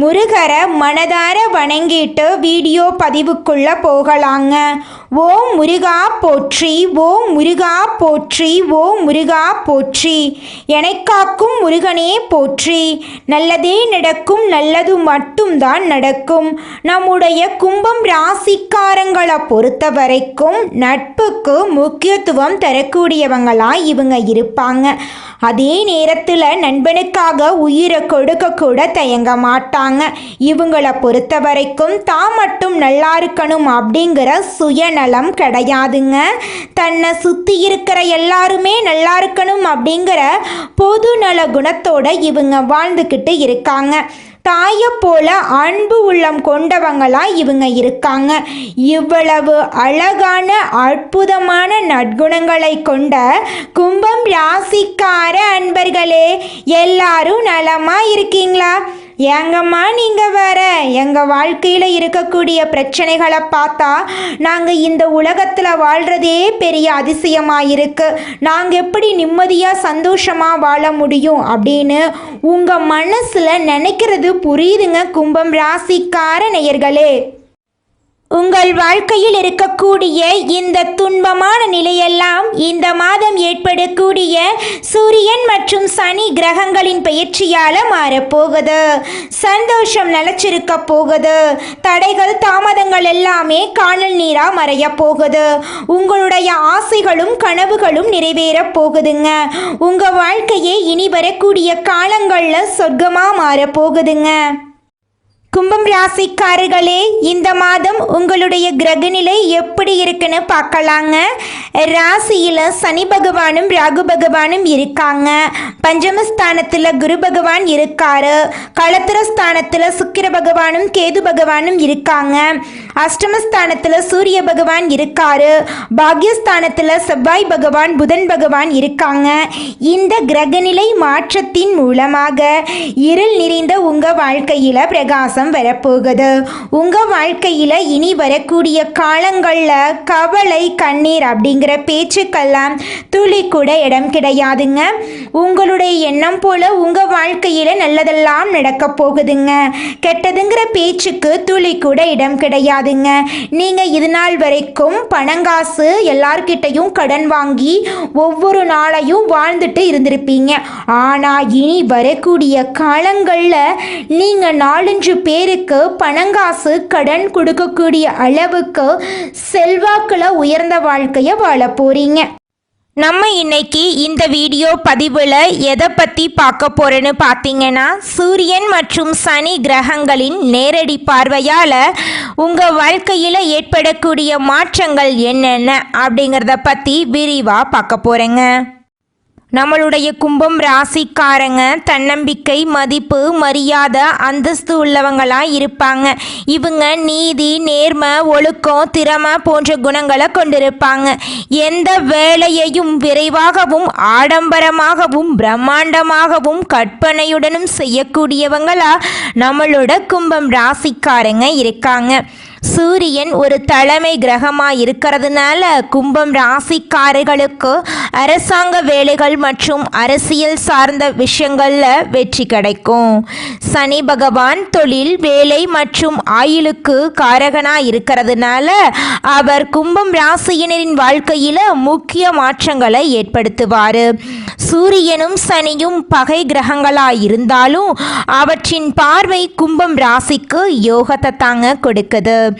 முருகரை மனதார வணங்கிட்டு வீடியோ பதிவுக்குள்ள போகலாங்க. ஓ முருகா போற்றி ஓ முருகா போற்றி ஓ முருகா போற்றி. எனக்காக்கும் முருகனே போற்றி. நல்லதே நடக்கும் நல்லது மட்டும்தான் நடக்கும். நம்முடைய கும்பம் ராசிக்காரங்களை பொறுத்த வரைக்கும் நட்புக்கு முக்கியத்துவம் தரக்கூடியவங்களாக இவங்க இருப்பாங்க. அதே நேரத்தில் நண்பனுக்காக உயிரை கொடுக்க கூட தயங்க மாட்டாங்க. இவங்கள பொறுத்த வரைக்கும் தான் மட்டும் நல்லா இருக்கணும் அப்படிங்கிற சுயநலம் கிடையாதுங்க. தன்னை சுற்றி இருக்கிற எல்லாருமே நல்லா இருக்கணும் அப்படிங்கிற பொது நல குணத்தோட இவங்க வாழ்ந்துக்கிட்டு இருக்காங்க. தாயை போல அன்பு உள்ளம் கொண்டவங்களாக இவங்க இருக்காங்க. இவ்வளவு அழகான அற்புதமான நற்குணங்களை கொண்ட கும்பம் ராசிக்கார அன்பர்களே எல்லாரும் நலமாக இருக்கீங்களா? ஏங்கம்மா நீங்கள் வேற? எங்கள் வாழ்க்கையில் இருக்கக்கூடிய பிரச்சனைகளை பார்த்தா நாங்கள் இந்த உலகத்தில் வாழ்கிறதே பெரிய அதிசயமாக இருக்குது நாங்கள் எப்படி நிம்மதியாக சந்தோஷமாக வாழ முடியும் அப்படின்னு உங்கள் மனசில் நினைக்கிறது புரியுதுங்க கும்பம் ராசிக்கார நேயர்களே. உங்கள் வாழ்க்கையில் இருக்கக்கூடிய இந்த துன்பமான நிலையெல்லாம் இந்த மாதம் ஏற்படக்கூடிய சூரியன் மற்றும் சனி கிரகங்களின் பயிற்சியால் மாறப்போகுது. சந்தோஷம் நிலச்சிருக்க போகுது. தடைகள் தாமதங்கள் எல்லாமே காணல் நீராக மறைய போகுது. உங்களுடைய ஆசைகளும் கனவுகளும் நிறைவேற போகுதுங்க. உங்கள் வாழ்க்கையே இனி வரக்கூடிய காலங்களில் சொர்க்கமாக மாறப்போகுதுங்க கும்பம் ராசிக்காரர்களே இந்த மாதம் உங்களுடைய கிரகநிலை எப்படி இருக்குன்னு பார்க்கலாங்க. ராசியில் சனி பகவானும் ராகு பகவானும் இருக்காங்க. பஞ்சமஸ்தானத்தில் குரு பகவான் இருக்காரு. களத்திர ஸ்தானத்தில் சுக்கிர பகவானும் கேது பகவானும் இருக்காங்க. அஷ்டமஸ்தானத்தில் சூரிய பகவான் இருக்காரு. பாக்யஸ்தானத்தில் செவ்வாய் பகவான் புதன் பகவான் இருக்காங்க. இந்த கிரகநிலை மாற்றத்தின் மூலமாக இருள் நிறைந்த உங்கள் வாழ்க்கையில் பிரகாசம் மாதம் வரப்போகுது. உங்கள் வாழ்க்கையில் இனி வரக்கூடிய காலங்களில் கவலை கண்ணீர் அப்படிங்கிற பேச்சுக்கெல்லாம் துளி கூட இடம் கிடையாதுங்க. உங்களுடைய எண்ணம் போல் உங்கள் வாழ்க்கையில் நல்லதெல்லாம் நடக்க போகுதுங்க. கெட்டதுங்கிற பேச்சுக்கு துளி கூட இடம் கிடையாதுங்க. நீங்கள் இது நாள் வரைக்கும் பணங்காசு எல்லார்கிட்டையும் கடன் வாங்கி ஒவ்வொரு நாளையும் வாழ்ந்துட்டு இருந்திருப்பீங்க. ஆனால் இனி வரக்கூடிய காலங்களில் நீங்கள் நாலஞ்சு பேருக்கு பணங்காசு கடன் கொடுக்கக்கூடிய அளவுக்கு செல்வாக்கில் உயர்ந்த வாழ்க்கையை வாழ போகிறீங்க நம்ம இன்னைக்கு இந்த வீடியோ பதிவில் எதை பற்றி பார்க்க போகிறேன்னு பார்த்தீங்கன்னா சூரியன் மற்றும் சனி கிரகங்களின் நேரடி பார்வையால் உங்கள் வாழ்க்கையில் ஏற்படக்கூடிய மாற்றங்கள் என்னென்ன அப்படிங்கிறத பற்றி விரிவாக பார்க்க போகிறேங்க நம்மளுடைய கும்பம் ராசிக்காரங்க தன்னம்பிக்கை மதிப்பு மரியாதை அந்தஸ்து உள்ளவங்களாக இருப்பாங்க. இவங்க நீதி நேர்மை ஒழுக்கம் திறமை போன்ற குணங்களை கொண்டிருப்பாங்க. எந்த வேலையையும் விரைவாகவும் ஆடம்பரமாகவும் பிரம்மாண்டமாகவும் கற்பனையுடனும் செய்யக்கூடியவங்களா நம்மளோட கும்பம் ராசிக்காரங்க இருக்காங்க. சூரியன் ஒரு தலைமை கிரகமாக இருக்கிறதுனால கும்பம் ராசிக்காரர்களுக்கு அரசாங்க வேலைகள் மற்றும் அரசியல் சார்ந்த விஷயங்களில் வெற்றி கிடைக்கும். சனி பகவான் தொழில் வேலை மற்றும் ஆயுளுக்கு காரகனாக இருக்கிறதுனால அவர் கும்பம் ராசியினரின் வாழ்க்கையில் முக்கிய மாற்றங்களை ஏற்படுத்துவார். சூரியனும் சனியும் பகை கிரகங்களாக இருந்தாலும் அவற்றின் பார்வை கும்பம் ராசிக்கு யோகத்தை தாங்க கொடுக்குது.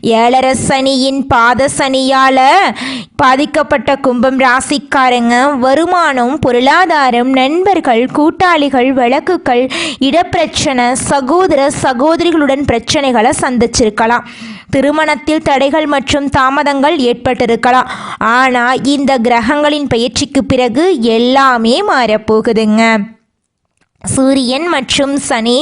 ஏழரை சனியின் பாத சனியால் பாதிக்கப்பட்ட கும்பம் ராசிக்கு சொந்தக்காரங்க வருமானம் பொருளாதாரம் நண்பர்கள் கூட்டாளிகள் வழக்குகள் இடப்பிரச்சனை சகோதர சகோதரிகளுடன் பிரச்சனைகளை சந்திச்சிருக்கலாம். திருமணத்தில் தடைகள் மற்றும் தாமதங்கள் ஏற்பட்டிருக்கலாம். ஆனால் இந்த கிரகங்களின் பயிற்சிக்கு பிறகு எல்லாமே மாறப்போகுதுங்க. சூரியன் மற்றும் சனி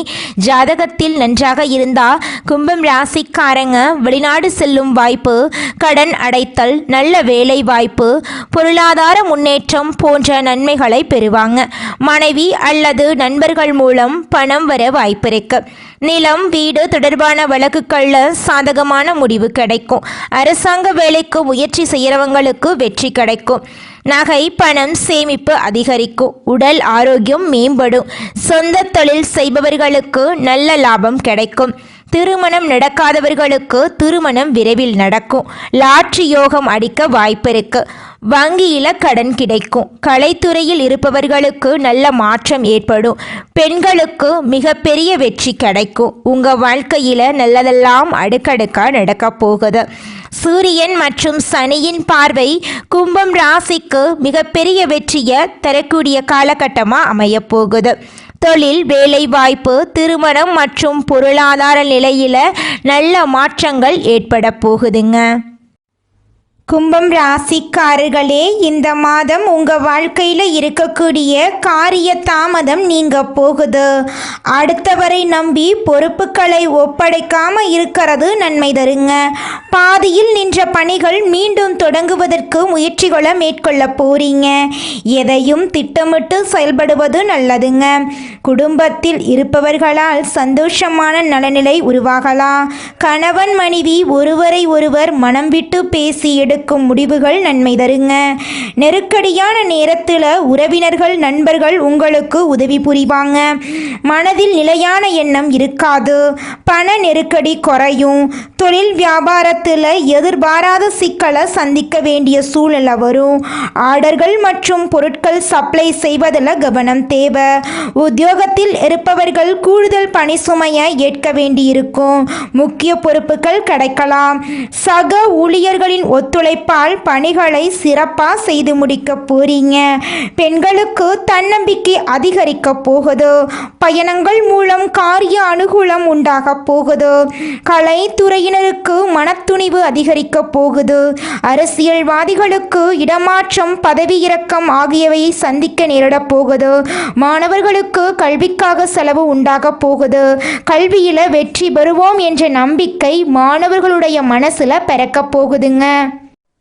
ஜாதகத்தில் நன்றாக இருந்தால் கும்பம் ராசிக்காரங்க வெளிநாடு செல்லும் வாய்ப்பு கடன் அடைத்தல் நல்ல வேலை வாய்ப்பு பொருளாதார முன்னேற்றம் போன்ற நன்மைகளை பெறுவாங்க. மனைவி அல்லது நண்பர்கள் மூலம் பணம் வர வாய்ப்பு இருக்கு. நிலம் வீடு தொடர்பான வழக்குகளில் சாதகமான முடிவு கிடைக்கும். அரசாங்க வேலைக்கு முயற்சி செய்கிறவங்களுக்கு வெற்றி கிடைக்கும். நகை பணம் சேமிப்பு அதிகரிக்கும். உடல் ஆரோக்கியம் மேம்படும். சொந்த தொழில் செய்பவர்களுக்கு நல்ல லாபம் கிடைக்கும். திருமணம் நடக்காதவர்களுக்கு திருமணம் விரைவில் நடக்கும். லாட்ரி யோகம் அடிக்க வாய்ப்பிருக்கு. வங்கியில கடன் கிடைக்கும். கலைத்துறையில் இருப்பவர்களுக்கு நல்ல மாற்றம் ஏற்படும். பெண்களுக்கு மிகப்பெரிய வெற்றி கிடைக்கும். உங்க வாழ்க்கையில நல்லதெல்லாம் அடுக்கடுக்கா நடக்க போகுது. சூரியன் மற்றும் சனியின் பார்வை கும்பம் ராசிக்கு மிகப்பெரிய வெற்றியை தரக்கூடிய காலகட்டமாக அமையப்போகுது தொழில் வேலைவாய்ப்பு திருமணம் மற்றும் பொருளாதார நிலையில நல்ல மாற்றங்கள் ஏற்பட போகுதுங்க. கும்பம் ராசிக்காரர்களே இந்த மாதம் உங்கள் வாழ்க்கையில் இருக்கக்கூடிய காரிய தாமதம் நீங்க போகுது. அடுத்தவரை நம்பி பொறுப்புகளை ஒப்படைக்காம இருக்கிறது நன்மை தருங்க. பாதியில் நின்ற பணிகள் மீண்டும் தொடங்குவதற்கு முயற்சிகளை மேற்கொள்ள போறீங்க. எதையும் திட்டமிட்டு செயல்படுவது நல்லதுங்க. குடும்பத்தில் இருப்பவர்களால் சந்தோஷமான நலநிலை உருவாகலாம். கணவன் மனைவி ஒருவரை ஒருவர் மனம் விட்டு பேசி எடுக்கும் முடிவுகள் நன்மை தருங்க. நெருக்கடியான நேரத்தில் உறவினர்கள் நண்பர்கள் உங்களுக்கு உதவி புரிவாங்க. மனதில் நிலையான எண்ணம் இருக்காது. பண நெருக்கடி குறையும். தொழில் வியாபாரத்தில் எதிர்பாராத சிக்கலை சந்திக்க வேண்டிய சூழ்நிலை வரும். ஆர்டர்கள் மற்றும் பொருட்கள் சப்ளை செய்வதில் கவனம் தேவை. உத்தியோகத்தில் இருப்பவர்கள் கூடுதல் பணி சுமையை ஏற்க வேண்டியிருக்கும். முக்கிய பொறுப்புகள் கிடைக்கலாம். சக ஊழியர்களின் உழைப்பால் பணிகளை சிறப்பாக செய்து முடிக்க போறீங்க. பெண்களுக்கு தன்னம்பிக்கை அதிகரிக்க போகுது. பயணங்கள் மூலம் காரிய அனுகூலம் உண்டாக போகுது. கலைத்துறையினருக்கு மனத்துணிவு அதிகரிக்க போகுது. அரசியல்வாதிகளுக்கு இடமாற்றம் பதவி இறக்கம் ஆகியவை சந்திக்க நேரிட போகுது. மாணவர்களுக்கு கல்விக்காக செலவு உண்டாக போகுது. கல்வியில வெற்றி பெறுவோம் என்ற நம்பிக்கை மாணவர்களுடைய மனசுல பிறக்க போகுதுங்க.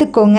கத்துக்கோங்க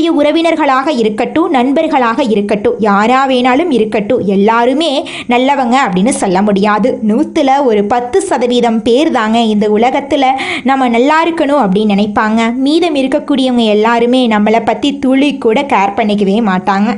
உறவினர்களாக இருக்கட்டும் நண்பர்களாக இருக்கட்டும் யாராக வேணாலும் இருக்கட்டும் எல்லாருமே நல்லவங்க அப்படின்னு சொல்ல முடியாது. நூற்றுல ஒரு பத்து சதவீதம் பேர் தாங்க இந்த உலகத்தில் நம்ம நல்லா இருக்கணும் அப்படின்னு நினைப்பாங்க. மீதம் இருக்கக்கூடியவங்க எல்லாருமே நம்மளை பற்றி துளி கூட கேர் பண்ணிக்கவே மாட்டாங்க.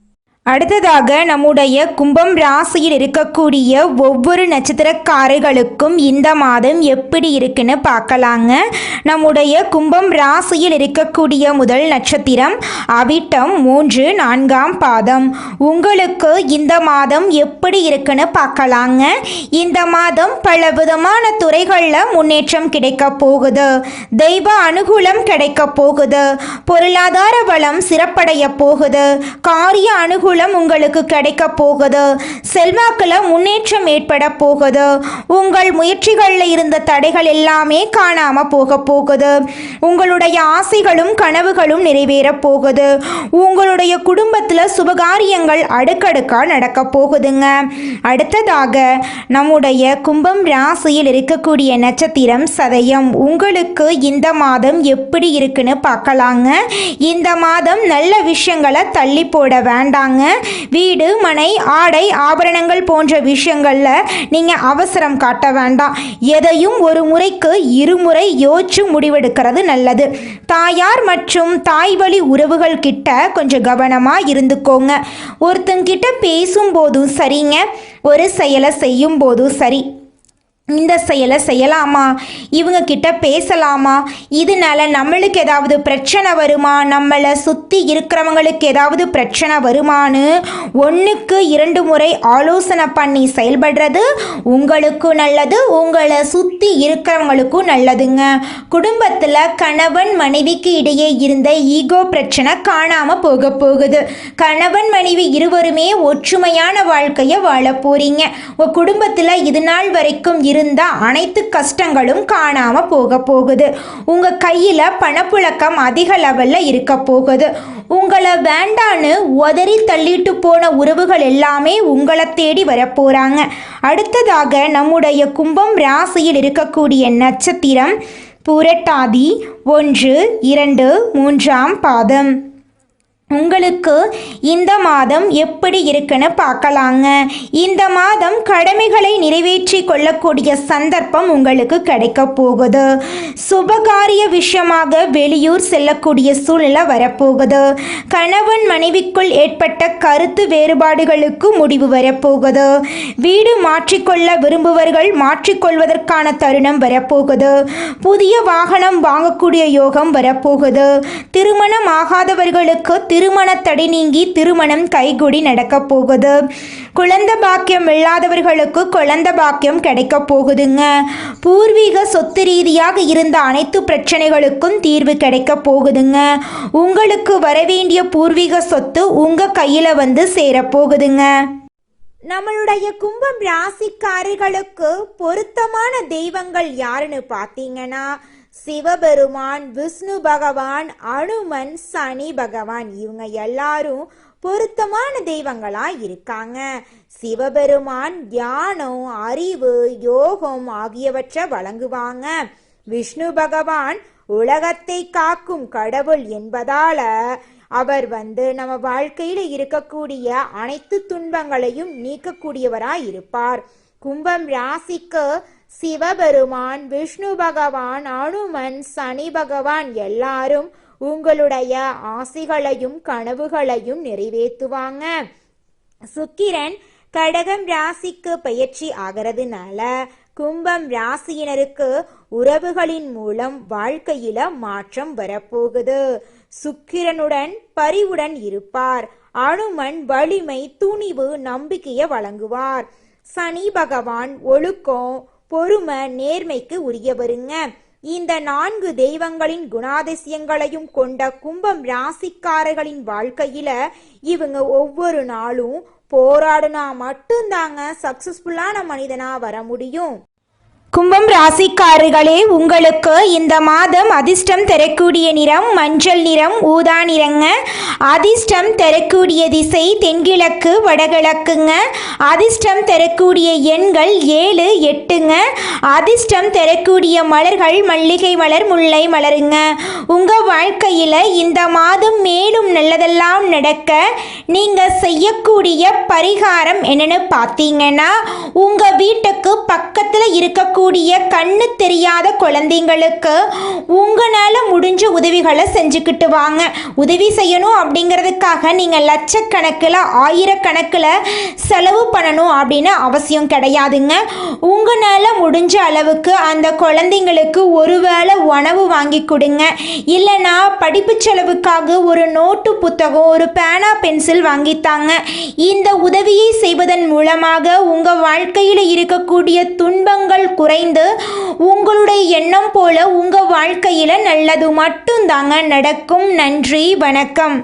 அடுத்ததாக நம்முடைய கும்பம் ராசியில் இருக்கக்கூடிய ஒவ்வொரு நட்சத்திரக்காரர்களுக்கும் இந்த மாதம் எப்படி இருக்குன்னு பார்க்கலாங்க. நம்முடைய கும்பம் ராசியில் இருக்கக்கூடிய முதல் நட்சத்திரம் அவிட்டம் மூன்று நான்காம் பாதம். உங்களுக்கு இந்த மாதம் எப்படி இருக்குன்னு பார்க்கலாங்க. இந்த மாதம் பல விதமான துறைகளில் முன்னேற்றம் கிடைக்க போகுது. தெய்வ அனுகூலம் கிடைக்க போகுது. பொருளாதார வளம் சிறப்படைய போகுது. காரிய அனுகூலம் உங்களுக்கு கிடைக்க போகுது. செல்வாக்கில் முன்னேற்றம் ஏற்பட போகுது. உங்கள் முயற்சிகளில் இருந்த தடைகள் எல்லாமே காணாமல் போக போகுது. உங்களுடைய ஆசைகளும் கனவுகளும் நிறைவேற போகுது. உங்களுடைய குடும்பத்தில் சுபகாரியங்கள் அடுக்கடுக்காக நடக்க போகுதுங்க. அடுத்ததாக நம்முடைய கும்பம் ராசியில் இருக்கக்கூடிய நட்சத்திரம் சதயம். உங்களுக்கு இந்த மாதம் எப்படி இருக்குன்னு பார்க்கலாங்க. இந்த மாதம் நல்ல விஷயங்களை தள்ளி போட வேண்டாங்க. வீடு மனை ஆடை ஆபரணங்கள் போன்ற விஷயங்களில் நீங்கள் அவசரம் காட்ட வேண்டாம். எதையும் ஒரு முறைக்கு இருமுறை யோசிச்சு முடிவெடுக்கிறது நல்லது. தாயார் மற்றும் தாய் வழி உறவுகள் கிட்ட கொஞ்சம் கவனமாக இருந்துக்கோங்க. ஒருத்தங்கிட்ட பேசும்போதும் சரிங்க. ஒரு செயலை செய்யும் போதும் சரி. இந்த செயலை செய்யலாமா? இவங்க கிட்ட பேசலாமா? இதனால நம்மளுக்கு ஏதாவது பிரச்சனை வருமா? நம்மளை சுற்றி இருக்கிறவங்களுக்கு ஏதாவது பிரச்சனை வருமான்னு ஒன்றுக்கு இரண்டு முறை ஆலோசனை பண்ணி செயல்படுறது உங்களுக்கும் நல்லது உங்களை சுற்றி இருக்கிறவங்களுக்கும் நல்லதுங்க. குடும்பத்தில் கணவன் மனைவிக்கு இடையே இருந்த ஈகோ பிரச்சனை காணாமல் போக போகுது. கணவன் மனைவி இருவருமே ஒற்றுமையான வாழ்க்கையை வாழ போகிறீங்க உங்கள் குடும்பத்தில் இது நாள் வரைக்கும் இரு இருந்த அனைத்து கஷ்டங்களும் காணாம போக போகுது. உங்க கையில பணப்புழக்கம் அதிக லெவல்ல இருக்க போகுது. உங்களை வேண்டான்னு உதறி தள்ளிட்டு போன உறவுகள் எல்லாமே உங்களை தேடி வரப்போறாங்க. அடுத்ததாக நம்முடைய கும்பம் ராசியில் இருக்கக்கூடிய நட்சத்திரம் புரட்டாதி ஒன்று இரண்டு மூன்றாம் பாதம். உங்களுக்கு இந்த மாதம் எப்படி இருக்குன்னு பார்க்கலாங்க. இந்த மாதம் கடமைகளை நிறைவேற்றி கொள்ளக்கூடிய சந்தர்ப்பம் உங்களுக்கு கிடைக்க போகுது. சுபகாரிய விஷயமாக வெளியூர் செல்லக்கூடிய சூழ்நிலை வரப்போகுது. கணவன் மனைவிக்குள் ஏற்பட்ட கருத்து வேறுபாடுகளுக்கு முடிவு வரப்போகுது. வீடு மாற்றிக்கொள்ள விரும்புவர்கள் மாற்றிக்கொள்வதற்கான தருணம் வரப்போகுது. புதிய வாகனம் வாங்கக்கூடிய யோகம் வரப்போகுது. திருமணம் ஆகாதவர்களுக்கு திரு திருமண தடை நீங்கி திருமணம் கைகூடி நடக்கப் போகுது. குழந்த பாக்கியம் இல்லாதவர்களுக்கு குழந்தை பாக்கியம் கிடைக்க போகுதுங்க. பூர்வீக சொத்து ரீதியாக இருந்த அனைத்து பிரச்சனைகளுக்கும் தீர்வு கிடைக்க போகுதுங்க. உங்களுக்கு வரவேண்டிய பூர்வீக சொத்து உங்க கையில வந்து சேரப்போகுதுங்க நம்மளுடைய கும்பம் ராசிக்காரர்களுக்கு பொருத்தமான தெய்வங்கள் யாருன்னு பார்த்தீங்கன்னா சிவபெருமான் விஷ்ணு பகவான் அனுமன் சனி பகவான் இவங்க எல்லாரும் பொருத்தமான தெய்வங்களா இருக்காங்க. சிவபெருமான் தியானம் அறிவு யோகம் ஆகியவற்றை வழங்குவாங்க. விஷ்ணு பகவான் உலகத்தை காக்கும் கடவுள் என்பதால அவர் வந்து நம்ம வாழ்க்கையில இருக்கக்கூடிய அனைத்து துன்பங்களையும் நீக்கக்கூடியவராய் இருப்பார். கும்பம் ராசிக்கு சிவபெருமான் விஷ்ணு பகவான் அனுமன் சனி பகவான் எல்லாரும் உங்களுடைய ஆசிகளையும் கனவுகளையும் நிறைவேற்றுவாங்க. சுக்கிரன் கடகம் ராசிக்கு பயிற்சி ஆகிறதுனால கும்பம் ராசியினருக்கு உறவுகளின் மூலம் வாழ்க்கையில மாற்றம் வரப்போகுது. சுக்கிரனுடன் பரிவுடன் இருப்பார். அனுமன் வலிமை துணிவு நம்பிக்கையை வழங்குவார். சனி பகவான் ஒழுக்கம் பொறுமை நேர்மைக்கு உரியவருங்க. இந்த நான்கு தெய்வங்களின் குணாதிசயங்களையும் கொண்ட கும்பம் ராசிக்காரர்களின் வாழ்க்கையில இவங்க ஒவ்வொரு நாளும் போராடினா மட்டும்தாங்க சக்சஸ்ஃபுல்லான மனிதனா வர முடியும். கும்பம் ராசிக்காரர்களே உங்களுக்கு இந்த மாதம் அதிர்ஷ்டம் தரக்கூடிய நிறம் மஞ்சள் நிறம் ஊதா நிறங்க. அதிர்ஷ்டம் தரக்கூடிய திசை தென்கிழக்கு வடகிழக்குங்க. அதிர்ஷ்டம் தரக்கூடிய எண்கள் ஏழு எட்டுங்க. அதிர்ஷ்டம் தரக்கூடிய மலர்கள் மல்லிகை மலர் முல்லை மலருங்க. உங்கள் வாழ்க்கையில் இந்த மாதம் மேலும் நல்லதெல்லாம் நடக்க நீங்கள் செய்யக்கூடிய பரிகாரம் என்னன்னு பார்த்தீங்கன்னா உங்கள் வீட்டுக்கு பக்கத்தில் இருக்கக்கூடிய கண்ணு தெரியாத குழந்தைங்களுக்கு உங்களால் முடிஞ்ச உதவிகளை செஞ்சுக்கிட்டு வாங்க. உதவி செய்யணும் அப்படிங்கிறதுக்காக நீங்கள் லட்சக்கணக்கில் ஆயிரக்கணக்கில் செலவு பண்ணணும் அப்படின்னு அவசியம் கிடையாதுங்க. உங்களால் முடிஞ்ச அளவுக்கு அந்த குழந்தைங்களுக்கு ஒருவேளை உணவு வாங்கி கொடுங்க. இல்லைன்னா படிப்பு செலவுக்காக ஒரு நோட்டு புத்தகம் ஒரு பேனா பென்சில் வாங்கித்தாங்க இந்த உதவியை செய்வதன் மூலமாக உங்கள் வாழ்க்கையில் இருக்கக்கூடிய துன்பங்கள் குறைந்து உங்களுடைய எண்ணம் போல உங்கள் வாழ்க்கையில் நல்லது மட்டும்தாங்க நடக்கும். நன்றி வணக்கம்.